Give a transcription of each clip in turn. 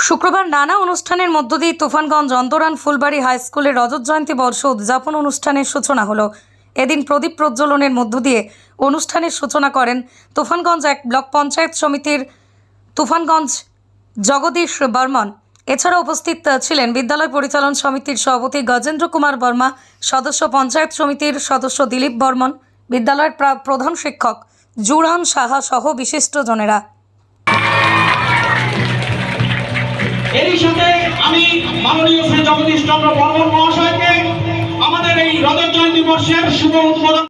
শুক্রবার নানা অনুষ্ঠানের মধ্য দিয়ে তুফানগঞ্জ অন্তরান ফুলবাড়ি হাই স্কুলের রজত জয়ন্তী বর্ষ উদযাপন অনুষ্ঠানের সূচনা হলো। এদিন প্রদীপ প্রজ্বলনের মধ্য দিয়ে অনুষ্ঠানের সূচনা করেন তুফানগঞ্জ এক ব্লক পঞ্চায়েত সমিতির তুফানগঞ্জ জগদীশ বর্মন। এছাড়া উপস্থিত ছিলেন বিদ্যালয় পরিচালন সমিতির সভাপতি গজেন্দ্র কুমার বর্মা, সদস্য পঞ্চায়েত সমিতির সদস্য দিলীপ বর্মন, বিদ্যালয়ের প্রা- প্রধান শিক্ষক জুরান সাহা সহ বিশিষ্টজনেরা এরই সাথে আমি মাননীয় শ্রী জগদীশ চন্দ্র বর্মন মহাশয়কে আমাদের এই রজত জয়ন্তী বর্ষের শুভ উদ্বোধন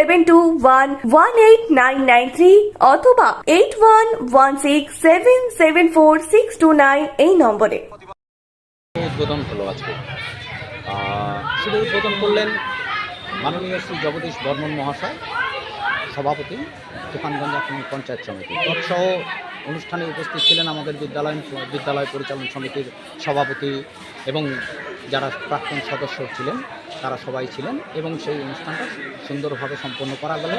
seven two one one eight nine nine three অথবা eight one one six seven seven four six two nine এই নম্বরে। উদ্বোধন হলো আজকে। শুভ উদ্বোধন করলেন মাননীয় শ্রী জগদীশ বর্মন মহাশয়, সভাপতি, তুফানগঞ্জ পঞ্চায়েত সমিতি। তৎসহ অনুষ্ঠানে উপস্থিত ছিলেন আমাদের বিদ্যালয় বিদ্যালয় পরিচালন সমিতির সভাপতি এবং যারা প্রাক্তন সদস্য ছিলেন তারা সবাই ছিলেন এবং সেই অনুষ্ঠানটা সুন্দরভাবে সম্পন্ন করা গেল।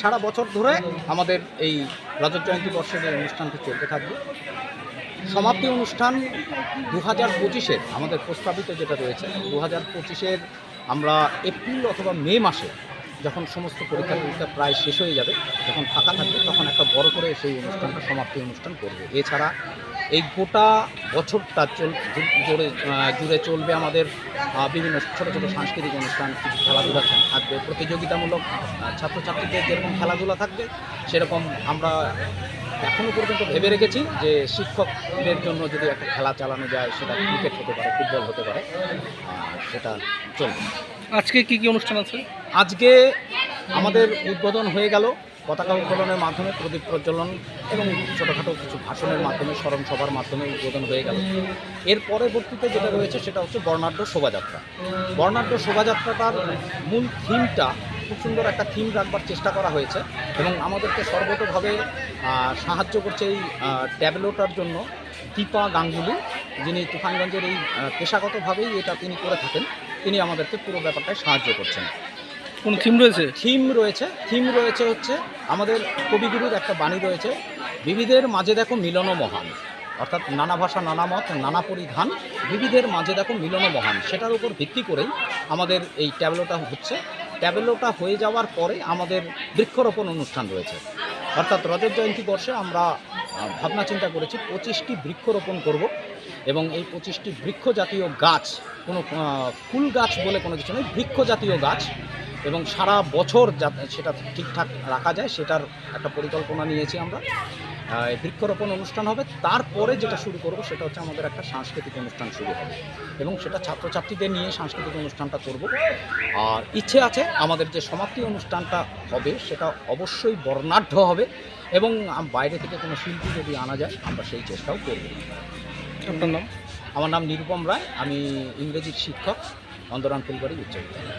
সারা বছর ধরে আমাদের এই রজত জয়ন্তী বর্ষের এই অনুষ্ঠানটি চলতে থাকবে। সমাপ্তি অনুষ্ঠান দু হাজার পঁচিশের আমাদের প্রস্তাবিত যেটা রয়েছে দু হাজার পঁচিশের আমরা এপ্রিল অথবা মে মাসে যখন সমস্ত পরীক্ষা টরীক্ষা প্রায় শেষ হয়ে যাবে, যখন ফাঁকা থাকবে, তখন একটা বড় করে সেই অনুষ্ঠানটা সমাপ্তি অনুষ্ঠান করবে। এছাড়া এই গোটা বছরটা চল জু- জুড়ে জুড়ে চলবে আমাদের বিভিন্ন ছোটো ছোটো সাংস্কৃতিক অনুষ্ঠান কিছু খেলাধুলা থাকবে প্রতিযোগিতামূলক ছাত্রছাত্রীদের যেরকম খেলাধুলা থাকবে সেরকম আমরা এখনও পর্যন্ত ভেবে রেখেছি যে শিক্ষকদের জন্য যদি একটা খেলা চালানো যায় সেটা ক্রিকেট হতে পারে ফুটবল হতে পারে সেটা চলবে। আজকে কি কি অনুষ্ঠান আছে? আজকে আমাদের উদ্বোধন হয়ে গেল পতাকা উত্তোলনের মাধ্যমে প্রদীপ প্রজ্বলন এবং ছোটোখাটো কিছু ভাষণের মাধ্যমে, স্মরণ সভার মাধ্যমে উদ্বোধন হয়ে গেল। এর পরবর্তীতে যেটা রয়েছে সেটা হচ্ছে বর্ণাঢ্য শোভাযাত্রা। বর্ণাঢ্য শোভাযাত্রাটার মূল থিমটা খুব সুন্দর একটা থিম রাখবার চেষ্টা করা হয়েছে এবং আমাদেরকে সর্বতভাবে সাহায্য করছে এই ট্যাবলোটার জন্য দীপা গাঙ্গুলি, যিনি তুফানগঞ্জের এই পেশাগতভাবেই এটা তিনি করে থাকেন। তিনি আমাদেরকে পুরো ব্যাপারটায় সাহায্য করছেন। কোন থিম রয়েছে? থিম রয়েছে। থিম রয়েছে হচ্ছে আমাদের কবিগুরুর একটা বাণী রয়েছে, বিবিধের মাঝে দেখো মিলন মহান। অর্থাৎ নানা ভাষা, নানা মত, নানা পরিধান, বিবিধের মাঝে দেখো মিলন মহান। সেটার উপর ভিত্তি করেই আমাদের এই ট্যাবলোটা হচ্ছে। ট্যাবলোটা হয়ে যাওয়ার পরে আমাদের বৃক্ষরোপণ অনুষ্ঠান রয়েছে। অর্থাৎ রজত জয়ন্তী বর্ষে আমরা ভাবনা চিন্তা করেছি পঁচিশটি বৃক্ষরোপণ করব এবং এই পঁচিশটি বৃক্ষ জাতীয় গাছ কোনো ফুল গাছ বলে কোনো কিছু নেই বৃক্ষ জাতীয় গাছ এবং সারা বছর যাতে সেটা ঠিকঠাক রাখা যায় সেটার একটা পরিকল্পনা নিয়েছি আমরা। বৃক্ষরোপণ অনুষ্ঠান হবে। তারপরে যেটা শুরু করব সেটা হচ্ছে আমাদের একটা সাংস্কৃতিক অনুষ্ঠান শুরু হবে। এবং সেটা ছাত্রছাত্রীদের নিয়ে সাংস্কৃতিক অনুষ্ঠানটা করব। আর ইচ্ছে আছে আমাদের যে সমাপ্তি অনুষ্ঠানটা হবে সেটা অবশ্যই বর্ণাঢ্য হবে এবং বাইরে থেকে কোনো শিল্পী যদি আনা যায় আমরা সেই চেষ্টাও করব। আপনার নাম? আমার নাম নিরুপম রায়। আমি ইংরেজির শিক্ষক অন্দরান ফুলবাড়ি উচ্চ বিদ্যালয়।